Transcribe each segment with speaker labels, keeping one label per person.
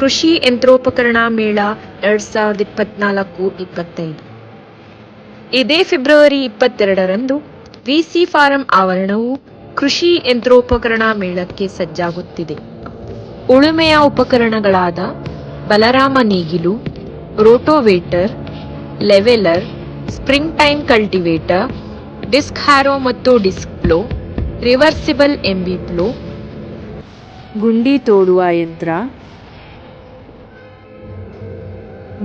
Speaker 1: ಕೃಷಿ ಯಂತ್ರೋಪಕರಣ ಮೇಳ ಎರಡ್ ಸಾವಿರದ ಇಪ್ಪತ್ನಾಲ್ಕು, ಇಪ್ಪತ್ತೈದು. ಇದೇ ಫೆಬ್ರವರಿ ಇಪ್ಪತ್ತೆರಡರಂದು ವಿಸಿ ಫಾರಂ ಆವರಣವು ಕೃಷಿ ಯಂತ್ರೋಪಕರಣ ಮೇಳಕ್ಕೆ ಸಜ್ಜಾಗುತ್ತಿದೆ. ಉಳುಮೆಯ ಉಪಕರಣಗಳಾದ ಬಲರಾಮ ನೇಗಿಲು, rotavator, leveller spring tine cultivator, disc harrow ಮತ್ತು disc plough reversible M B plough
Speaker 2: ಗುಂಡಿ ತೋಡುವ ಯಂತ್ರ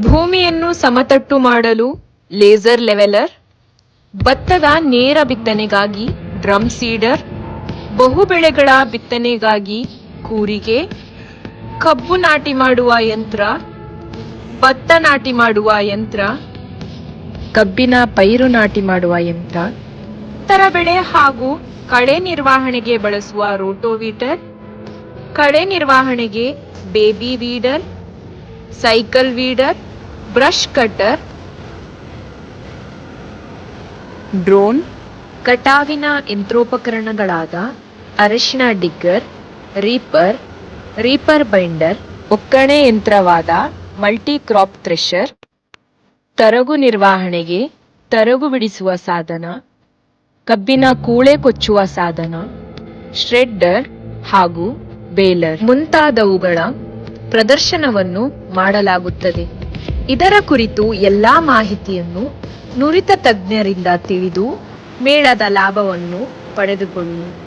Speaker 1: ಭೂಮಿಯನ್ನು ಸಮತಟ್ಟು ಮಾಡಲು ಲೇಸರ್ ಲೆವೆಲರ್ ಭತ್ತದ ನೇರ ಬಿತ್ತನೆಗಾಗಿ ಡ್ರಮ್ ಸೀಡರ್ ಬಹುಬೆಳೆಗಳ ಬಿತ್ತನೆಗಾಗಿ ಕೂರಿಗೆ, ಕಬ್ಬು ನಾಟಿ ಮಾಡುವ ಯಂತ್ರ, ಭತ್ತ ನಾಟಿ ಮಾಡುವ ಯಂತ್ರ, ಕಬ್ಬಿನ ಪೈರು ನಾಟಿ ಮಾಡುವ ಯಂತ್ರ, ಇತರ ಬೆಳೆ ಹಾಗೂ ಕಳೆ ನಿರ್ವಹಣೆಗೆ ಬಳಸುವ ರೋಟೋವೀಟರ್ ಕಳೆ ನಿರ್ವಹಣೆಗೆ baby weeder cycle weeder, brush cutter
Speaker 2: drone,
Speaker 1: ಕಟಾವಿನ ಯಂತ್ರೋಪಕರಣಗಳಾದ ಅರಿಶಿನ ಡಿಗ್ಗರ್, ರೀಪರ್ ರೀಪರ್ ಬೈಂಡರ್, ಒಕ್ಕಣೆ ಯಂತ್ರವಾದ ಮಲ್ಟಿ ಕ್ರಾಪ್ ಥ್ರೆಷರ್, ತರಗು ನಿರ್ವಹಣೆಗೆ ತರಗು ಬಿಡಿಸುವ ಸಾಧನ, ಕಬ್ಬಿನ ಕೂಳೆ ಕೊಚ್ಚುವ ಸಾಧನ, ಶ್ರೆಡ್ಡರ್ ಹಾಗೂ ಬೇಲರ್ ಮುಂತಾದವುಗಳ ಪ್ರದರ್ಶನವನ್ನು ಮಾಡಲಾಗುತ್ತದೆ. ಇದರ ಕುರಿತು ಎಲ್ಲಾ ಮಾಹಿತಿಯನ್ನು ನುರಿತ ತಜ್ಞರಿಂದ ತಿಳಿದು ಮೇಳದ ಲಾಭವನ್ನು ಪಡೆದುಕೊಳ್ಳಿ.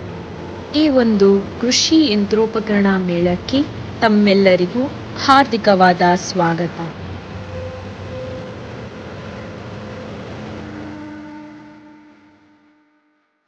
Speaker 1: ಈ ಒಂದು ಕೃಷಿ ಯಂತ್ರೋಪಕರಣ ಮೇಳಕ್ಕೆ ತಮ್ಮೆಲ್ಲರಿಗೂ ಹಾರ್ದಿಕವಾದ ಸ್ವಾಗತ.